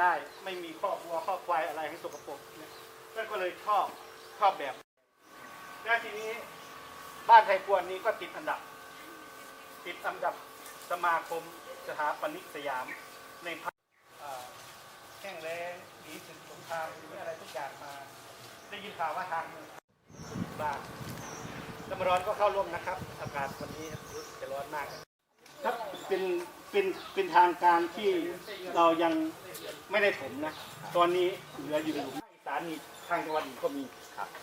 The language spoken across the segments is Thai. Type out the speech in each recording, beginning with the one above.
ได้ ไม่มีข้อวัวข้อควายอะไรให้สกปรกเนี่ยท่านก็เลยชอบชอบแบบและทีนี้บ้านไทยกวนนี้ก็ติดอันดับ ติดอันดับสมาคมสถาปนิกสยามในพักแข่งแรงดีสึกสงครามหรืออะไรทุกอย่างมา ได้ยินข่าวว่าทางบ้านน้ำร้อนก็เข้าร่วมนะครับอากาศวันนี้จะร้อนมาก ครับเป็น เป็นเป็นทางการที่เรายังไม่ได้ถมนะ ตอนนี้เหลืออยู่หลุมสานีทางจังหวัดอื่นก็มี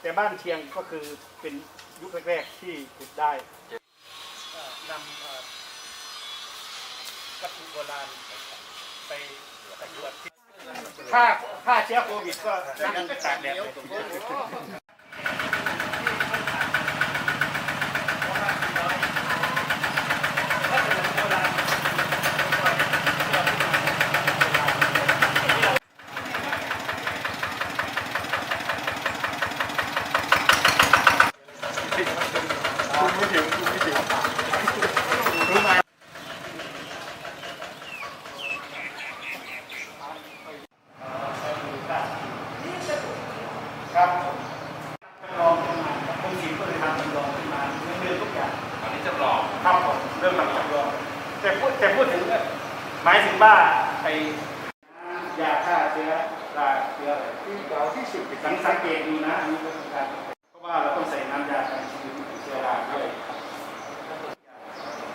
แต่บ้านเชียงก็คือเป็นยุคแรกๆที่ขุดได้นำกระถุโบราณไปตรวจค่าค่าเชื้อโควิดก็นั่งตากแดด 好，不行 nói.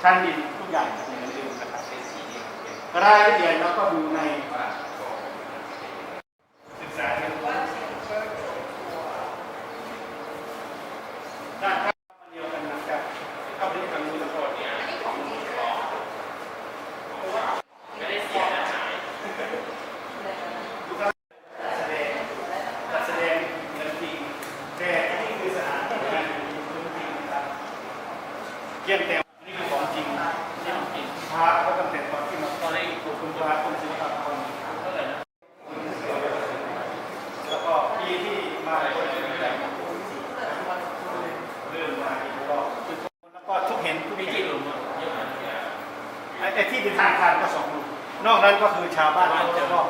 ชั้นดินทุกอย่างจะเหมือนเดิมนะครับรายละเอียดเราก็ดูใน นอกนั้นก็คือชาวบ้านทั่ก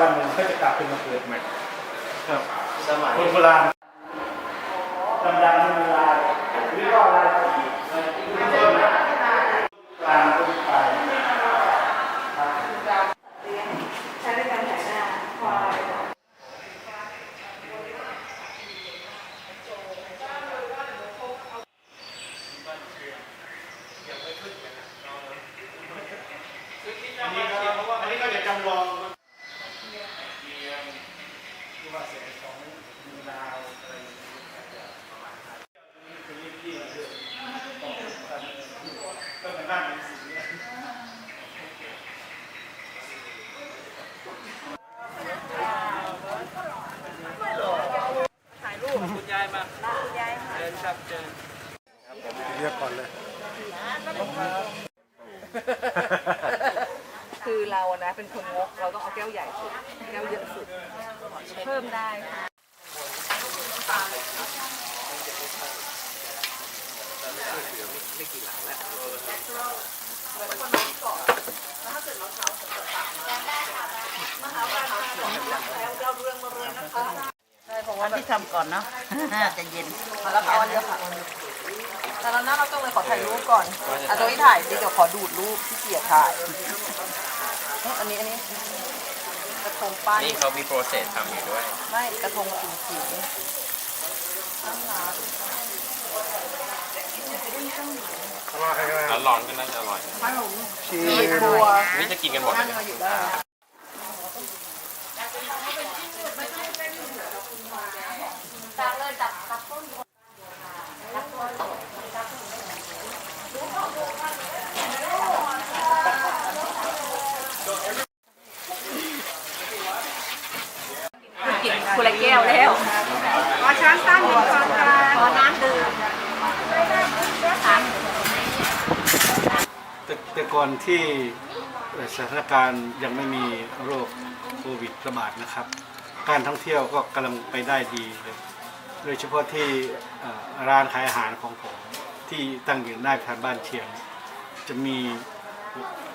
วันหนึ่งก็จะกลับขึ้นมาเกิดใหม่ครับสมัยโบราณ พิ่มได้ค่ะอันที่ทำก่อนเนาะจะเย็นแล้วเอาอันเดียวค่ะแต่เราหน้าเราต้องเลยขอถ่ายรูปก่อนอะตัวที่ถ่ายดิเดี๋ยวขอดูดรูปที่เกียรถ่ายเอ๊ะอันนี้อันนี้กระ ทงป้ายนี่เขามีโปรเซสทำอยู่ด้วย ไม่กระทงสีสีน่ารักแล้วลองก็น่าจะอร่อยมีบัวนี่จะกินกันหมดไหมเนี่ยอยู่ได้ จับเลยจับจับต้น กินคนละแก้ วแล้วขอช้อนตั้งหนึ่งช้อนกลางขอน้ำดื่มแต่แต่ก่อนที่สถานการณ์ยังไม่มีโรคโควิดระบาดนะครับ การท่องเที่ยวก็กำลังไปได้ดีเลย โดยเฉพาะที่ร้านขายอาหารของผมที่ตั้งอยู่หน้าทางบ้านเชียง จะมี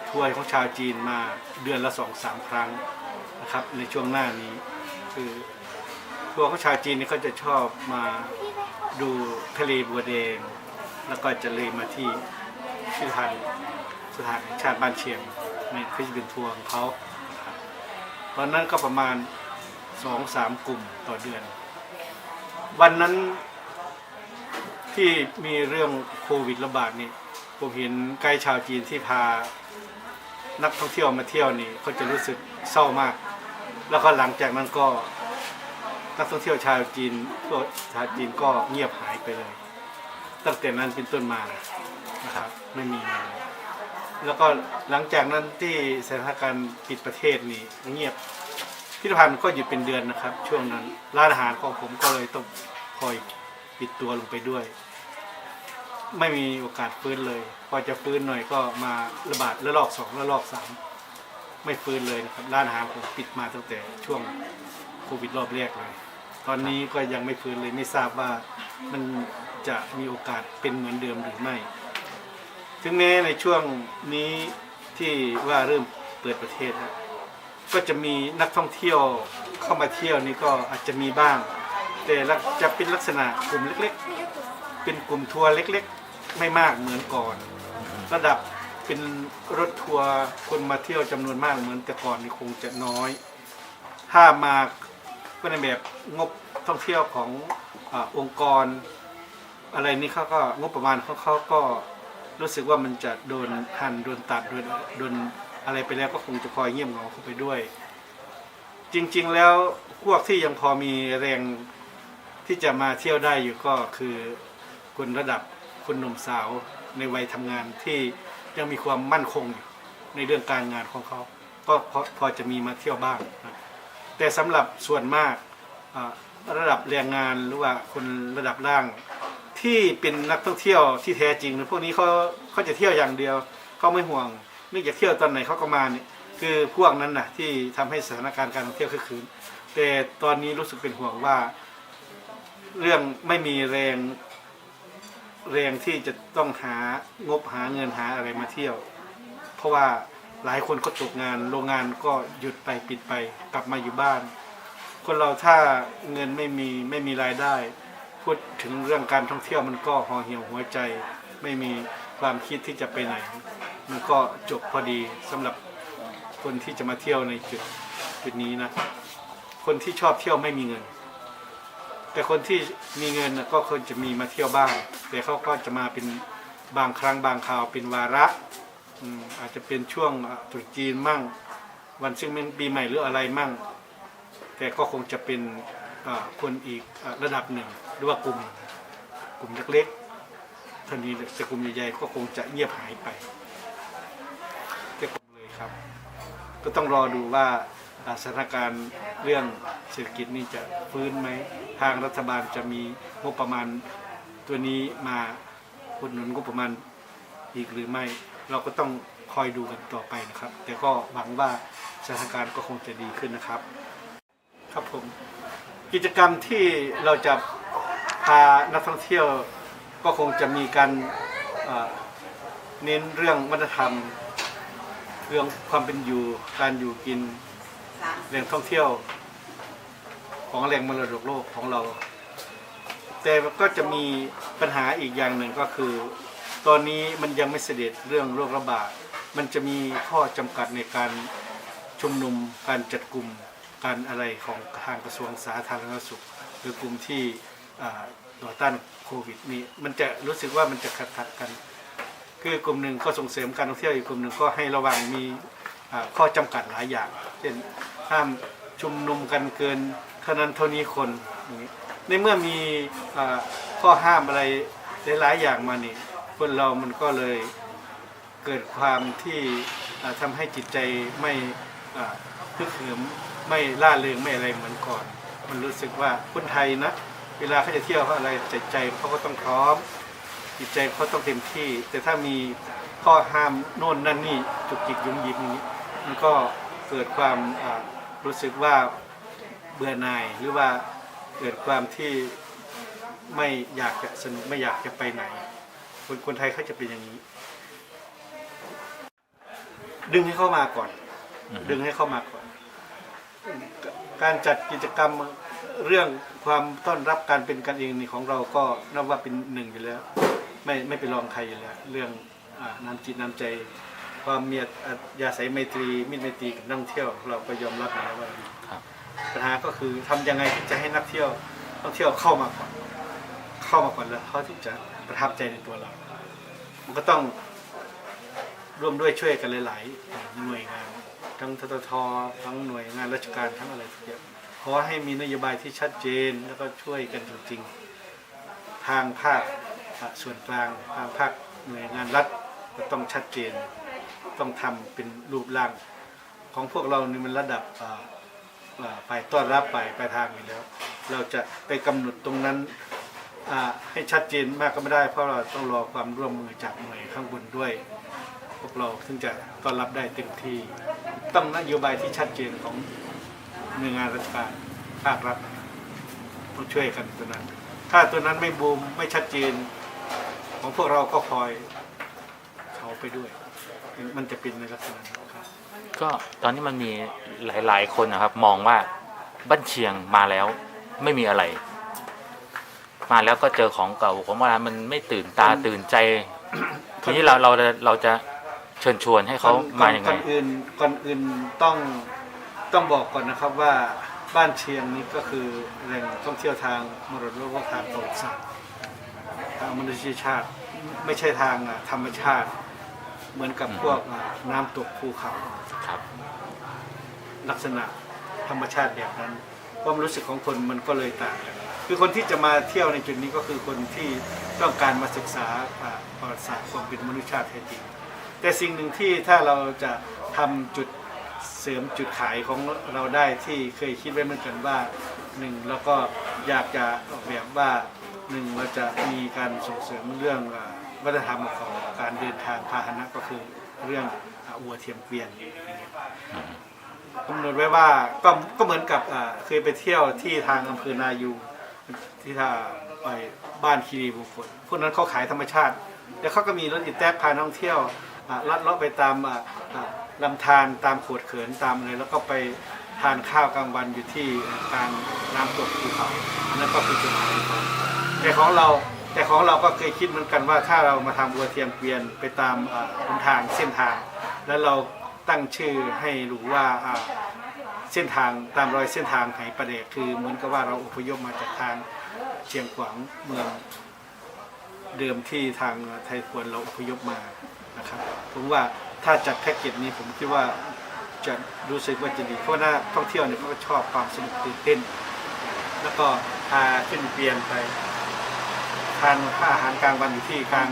ทัวร์ของชาวจีนมาเดือนละสองสามครั้งนะครับ ในช่วงหน้านี้คือ ทัวร์ของชาวจีนนี่เขาจะชอบมาดูทะเลบัวแดง แล้วก็จะเลยมาที่พิพิธภัณฑ์สถานแห่งชาติบ้านเชียงในพิพิธภัณฑ์ทัวร์ของเขาตอนนั้นก็ประมาณสองสามกลุ่มต่อเดือน วันนั้นที่มีเรื่องโควิดระบาดนี่ผมเห็นไกด์ชาวจีนที่พานักท่องเที่ยวมาเที่ยวนี่เขาจะรู้สึกเศร้ามาก แล้วก็หลังจากนั้นก็ นักท่องเที่ยวชาวจีนก็ชาวจีนก็เงียบหายไปเลย ตั้งแต่นั้นเป็นต้นมานะครับไม่มีมาแล้วก็หลังจากนั้นที่สถานการณ์ปิดประเทศนี่เงียบพิพิธภัณฑ์ก็หยุดเป็นเดือนนะครับ ช่วงนั้นร้านอาหารของผมก็เลยต้องคอยปิดตัวลงไปด้วย ไม่มีโอกาสฟื้นเลยพอจะฟื้นหน่อยก็มาระบาดระลอกสองระลอกสามไม่ฟื้นเลยนะครับร้านอาหารผมปิดมาตั้งแต่ช่วงโควิดรอบแรกเลย ตอนนี้ก็ยังไม่ฟื้นเลยไม่ทราบว่ามันจะมีโอกาสเป็นเหมือนเดิมหรือไม่ ถึงแม้ในช่วงนี้ที่ว่าเริ่มเปิดประเทศแล้วก็จะมีนักท่องเที่ยวเข้ามาเที่ยวนี่ก็อาจจะมีบ้าง แต่จะเป็นลักษณะกลุ่มเล็กๆ เป็นกลุ่มทัวร์เล็กๆ ไม่มากเหมือนก่อน ระดับเป็นรถทัวร์คนมาเที่ยวจำนวนมากเหมือนแต่ก่อนนี่คงจะน้อย ถ้ามา ก็ในแบบงบท่องเที่ยวของอองค์กร อะไรนี้เขาก็งบประมาณของเขาก็รู้สึกว่ามันจะโดนหั่นโดนตัดโดนโดนอะไรไปแล้วก็คงจะคอยเงียบเหงาเข้าไปด้วย จริงๆแล้วพวกที่ยังพอมีแรงที่จะมาเที่ยวได้อยู่ก็คือคนระดับคนหนุ่มสาวในวัยทำงานที่ยังมีความมั่นคงอยู่ในเรื่องการงานของเขา ก็พอพอจะมีมาเที่ยวบ้างนะ แต่สำหรับส่วนมากระดับแรงงานหรือว่าคนระดับล่าง ที่เป็นนักท่องเที่ยวที่แท้จริงพวกนี้เขาเขาจะเที่ยวอย่างเดียวเขาไม่ห่วงนึกจะเที่ยวตอนไหนเขาก็มาเนี่ยคือพวกนั้นน่ะที่ทำให้สถานการณ์การท่องเที่ยวคึกคืนแต่ตอนนี้รู้สึกเป็นห่วงว่า เรื่องไม่มีแรงแรงที่จะต้องหางบหาเงินหาอะไรมาเที่ยว เพราะว่า หลายคนก็ตกงาน โรงงานก็หยุดไปปิดไป กลับมาอยู่บ้าน คนเราถ้าเงินไม่มีไม่มีรายได้ พูดถึงเรื่องการท่องเที่ยวมันก็ห่อเหี่ยวหัวใจ ไม่มีความคิดที่จะไปไหน มันก็จบพอดีสำหรับคนที่จะมาเที่ยวในจุดจุดนี้นะ คนที่ชอบเที่ยวไม่มีเงิน แต่คนที่มีเงินน่ะก็ควรจะมีมาเที่ยวบ้างแต่เขาก็จะมาเป็นบางครั้งบางคราวเป็นวาระ อืมอาจจะเป็นช่วงอะตรุษจีนมั่ง วันซึ่งเป็นปีใหม่หรืออะไรมั่ง แต่ก็คงจะเป็นอ่าคนอีกอาระดับหนึ่ง หรือว่ากลุ่มกลุ่มเล็กๆเท่านี้แต่กลุ่มใหญ่ๆก็คงจะเงียบหายไปแต่กลุ่มเลยครับ ก็ต้องรอดูว่าอ่าสถานการณ์เรื่องเศรษฐกิจนี่จะฟื้นไหม ทางรัฐบาลจะมีงบประมาณตัวนี้มาอุดหนุนงบประมาณอีกหรือไม่ เราก็ต้องคอยดูกันต่อไปนะครับ แต่ก็หวังว่าสถานการณ์ก็คงจะดีขึ้นนะครับ ครับผมกิจกรรมที่เราจะพานักท่องเที่ยวก็คงจะมีการเน้นเรื่องวัฒนธรรม เรื่องความเป็นอยู่การอยู่กินแหล่งท่องเที่ยว ของแหล่งมรดกโลกของเรา แต่ก็จะมีปัญหาอีกอย่างหนึ่งก็คือ ตอนนี้มันยังไม่เสด็จเรื่องโรคระบาด มันจะมีข้อจำกัดในการชุมนุมการจัดกลุ่มการอะไรของทางกระทรวงสาธารณสุข หรือกลุ่มที่ต่อต้านโควิดนี้มันจะรู้สึกว่ามันจะขัดขัดกัน คือกลุ่มหนึ่งก็ส่งเสริมการท่องเที่ยวอีกกลุ่มหนึ่งก็ให้ระวังมีข้อจำกัดหลายอย่าง เช่นห้ามชุมนุมกันเกินเท่านั้นเท่านี้คนในเมื่อมีข้อห้ามอะไรหลายๆอย่างมานี่ คนเรามันก็เลยเกิดความที่อ่าทำให้จิตใจไม่อ่าคึกเหิมไม่ล่าเริงไม่อะไรเหมือนก่อน มันรู้สึกว่าคนไทยนะเวลาเขาจะเที่ยวเขาอะไรใจใจเขาก็ต้องพร้อม จิตใจเขาต้องเต็มที่ แต่ถ้ามีข้อห้ามโน่นนั่นนี่จุกจิกยุ่งยิบอย่างนี้มันก็เกิดความรู้สึกว่าเบื่อหน่ายหรือว่าเกิดความที่ไม่อยากจะสนุกไม่อยากจะไปไหน คนคนไทยเขาจะเป็นอย่างนี้ ดึงให้เข้ามาก่อน ดึงให้เข้ามาก่อน การจัดกิจกรรมเรื่องความต้อนรับการเป็นกันเองนี่ของเราก็นับว่าเป็นหนึ่งอยู่แล้ว ไม่ไม่ไปลองใครอยู่แล้ว เรื่องอาน้ำจิตน้ำใจ ความมีอัธยาศัยไมตรีมิตรไมตรีกับนักท่องเที่ยว เราก็ยอมรับอยู่แล้วว่าดีครับปัญหาก็คือทำยังไงที่จะให้นักเที่ยวท่องเที่ยวเข้ามาก่อนเข้ามาก่อนแล้วเขาถึงจะประทับใจในตัวเรา มันก็ต้องร่วมด้วยช่วยกันหลายๆหน่วยงาน ทั้งททททั้งหน่วยงานราชการทั้งอะไรทุกอย่างขอให้มีนโยบายที่ชัดเจนแล้วก็ช่วยกันจริงๆ ทางภาคส่วนกลางทางภาคหน่วยงานรัฐก็ต้องชัดเจน ต้องทำเป็นรูปร่าง ของพวกเรานี่มันระดับอ่ายต้อนรับฝ่ายปลายทางอยู่แล้ว เราจะไปกำหนดตรงนั้น ให้ชัดเจนมากก็ไม่ได้ เพราะเราต้องรอความร่วมมือจากหน่วยข้างบนด้วย พวกเราถึงจะต้อนรับได้เต็มที่ ต้องนโยบายที่ชัดเจนของหน่วยงานราชการภาครัฐต้องช่วยกันตัวนั้น ถ้าตัวนั้นไม่บูมไม่ชัดเจน ของพวกเราก็พลอยเขาไปด้วย มันจะเป็นในลักษณะนั้นครับก็ตอนนี้มันมีหลาย ๆ คนนะครับ มองว่าบ้านเชียงมาแล้วไม่มีอะไร มาแล้วก็เจอของเก่าของโบราณมันไม่ตื่นตาตื่นใจ ทีนี้เราเราเราจะเชิญชวนให้เขาก่อนมาอย่างก่ไงอนอื่นก่อนอื่นต้องต้องบอกก่อนนะครับว่าบ้านเชียงนี้ก็คือแหล่งท่องเที่ยวทางมรดกโลกทางประวัติศาสตร์ทางมนุษยชาติไม่ใช่ทางอะธรรมชาติ เหมือนกับพวกอะน้ำตกภูเขาครับ ลักษณะธรรมชาติแบบนั้น ความรู้สึกของคนมันก็เลยต่างกัน คือคนที่จะมาเที่ยวในจุดนี้ก็คือคนที่ต้องการมาศึกษาอ่าประวัติศาสตร์ความเป็นมนุษยชาติแท้จริง แต่สิ่งหนึ่งที่ถ้าเราจะทำจุดเสริมจุดขายของเราได้ที่เคยคิดไว้เหมือนกันว่าหนึ่งเราก็อยากจะออกแบบว่าหนึ่งเราจะมีการส่งเสริมเรื่องอ่าวัฒนธรรมของการเดินทางพาหนะก็คือเรื่องอ่าวัวเทียมเกวียนอย่างเงี้ยกำหนดไว้ว่าก็ก็เหมือนกับอ่าเคยไปเที่ยวที่ทางอำเภอนายู ที่ท่าไปบ้านคีรีบุคคลพวกนั้นเขาขายธรรมชาติ แล้วเขาก็มีรถอีแต๊กพาท่องเที่ยวลัดเลาะไปตามอ่าอ่าลำธารตามโขดเขินตามอะไรแล้วก็ไปทานข้าวกลางวันอยู่ที่กลางน้ำตกภูเขาอันนั้นก็คือจุดหมายของเขาแต่ของเราแต่ของเราก็เคยคิดเหมือนกันว่าถ้าเรามาทำวัวเทียมเกวียนไปตามอ่าหนทางเส้นทาง แล้วเราตั้งชื่อให้รู้ว่า เส้นทางตามรอยเส้นทางไหประเดกคือเหมือนกับว่าเราอพยพมาจากทางเชียงขวางเมืองเดิมที่ทางไทยพวนเราอพยพมานะครับผมว่าถ้าจัดแพ็กเกจนี้ผมคิดว่าจะรู้สึกว่าจะดีเพราะว่านักท่องเที่ยวเนี่ยเขาก็ชอบความสนุกตื่นเต้น แล้วก็พาขึ้นเปลี่ยนไปทานอาหารกลางวันอยู่ที่กลาง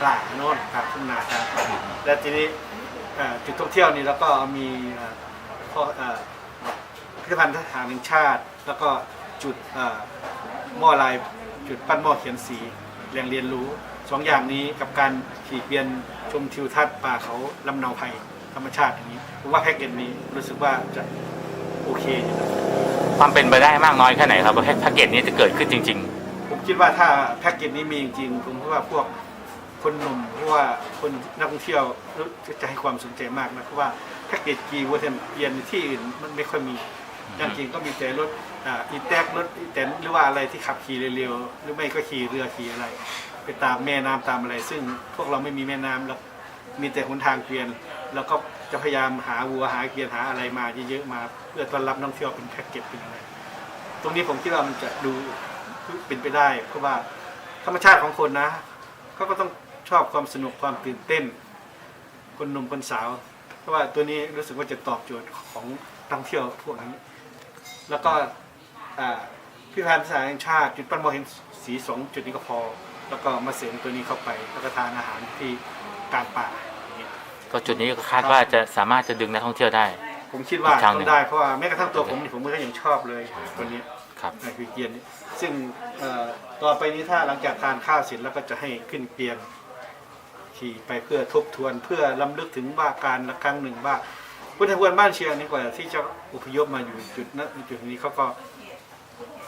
ป่าโน่นกลางทุ่งนาครับและทีนี้จุดท่องเที่ยวนี่แล้วก็มีเอ่อข้อ เอ่อพิพิธภัณฑ์ทหารแห่งชาติ แล้วก็จุดเอ่อหม้อลายจุดปั้นหม้อเขียนสีแหล่งเรียนรู้สองอย่างนี้กับการขี่เกวียนชมทิวทัศน์ป่าเขาลำเนาไพรธรรมชาติอย่างนี้ผมว่าแพ็กเกจนี้รู้สึกว่าจะโอเคอยู่นะความเป็นไปได้มากน้อยแค่ไหนครับว่าแพ็กเกจนี้จะเกิดขึ้นจริงผมคิดว่าถ้าแพ็กเกจนี้มีจริงๆผมคิดว่าพวกคนหนุ่มเพราะว่าคนนักท่องเที่ยวรู้จะให้ความสนใจมากนะเพราะว่าแพ็กเกจกีวัวเทนเยียนที่อื่นมันไม่ค่อยมีอย่าง จริงก็มีแต่รถอีแท็กรถอีแตนหรือว่าอะไรที่ขับขี่เร็วๆหรือไม่ก็ขี่เรือขี่อะไร ไปตามแม่น้ำตามอะไร ซึ่งพวกเราไม่มีแม่น้ำเรามีแต่หนทางเกวียน แล้วก็จะพยายามหาวัวหาเกวียนหาอะไรมาเยอะๆมา เพื่อต้อนรับนักท่องเที่ยวเป็นแพ็กเกจเป็นอะไรตรงนี้ผมคิดว่ามันจะดูเป็นไปได้เพราะว่าธรรมชาติของคนนะเขาก็ต้องชอบความสนุกความตื่นเต้น คนหนุ่มคนสาว เพราะว่าตัวนี้รู้สึกว่าจะตอบโจทย์ของนักท่องเที่ยวพวกนี้ แล้วก็อ่าพิพิธภัณฑ์สถานแห่งชาติ จุดปั้นโมอเห็นสีสองจุดนี้ก็พอ แล้วก็มาเสริมตัวนี้เข้าไปแล้วก็ทานอาหารที่กลางป่าอย่างเงี้ยๆก็จุดนี้ก็คาดว่าจะสามารถจะดึงนักท่องเที่ยวได้ ผมคิดว่าอีกทางหนึ่ต้องงได้เพราะว่าแม้กระทั่งตัวผมนี่ผมก็ยังชอบเลยตัวนี้ครับในคือเกียนนี่ซึ่งเอ่อต่อไปนี้ถ้าหลังจากทานข้าวเสร็จแล้วก็จะให้ขึ้นเกียนขี่ไปเพื่อทบทวนเพื่อลำลึกถึงว่าการละครั้งหนึ่งว่า พุทธพวนบ้านเชียงนี่กว่าที่จะอพยพมาอยู่จุดนั้นจุดนี้เขาก็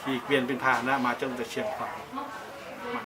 ขี่เกวียนเป็นพาหนะมาจนแต่เชียงขวาง